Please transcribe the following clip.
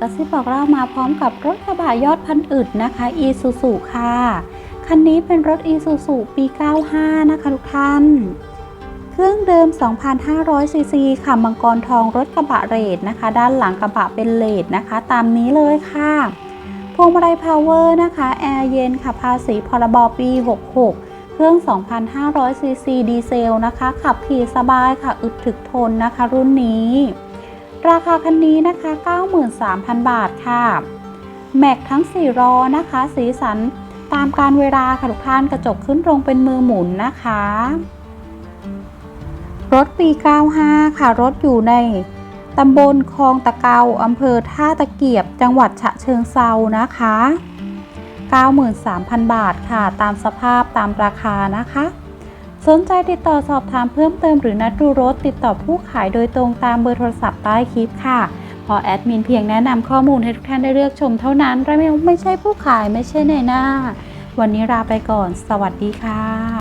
กระซิบบอกเรามาพร้อมกับรถกระบะยอดพันอึดนะคะ e s u s u ค่ะ คันนี้เป็นรถ e s u s u ปี 95 นะคะทุกท่าน เครื่องเดิม 2,500 ซีซีค่ะมังกรทองรถกระบะเรดนะคะ ด้านหลังกระบะเป็นเลดนะคะ ตามนี้เลยค่ะพวงมาลัยพาวเวอร์นะคะ แอร์เย็นค่ะภาษีพรบปี 66เครื่อง 2,500 ซีซี ดีเซล นะคะ ขับขี่สบายค่ะ อึดถึกทนนะคะ รุ่นนี้ ราคาคันนี้นะคะ 93,000 บาทค่ะ แม็กทั้ง 4 ล้อนะคะ สีสันตามการเวลาค่ะทุกท่านกระจกขึ้นตรงเป็นมือหมุนนะคะ รถปี 95 ค่ะรถอยู่ในตำบลคลองตะเกาอำเภอท่าตะเกียบ จังหวัดฉะเชิงเซานะคะ 93,000 บาทค่ะ ตามสภาพตามราคานะคะ สนใจติดต่อสอบถามเพิ่มเติมหรือนัดดูรถติดต่อผู้ขายโดยตรงตามเบอร์โทรศัพท์ใต้คลิปค่ะพอแอดมินเพียงแนะนำข้อมูลให้ทุกท่านได้เลือกชมเท่านั้นเราไม่ไม่ใช่ผู้ขายไม่ใช่ในหน้า วันนี้ลาไปก่อน สวัสดีค่ะ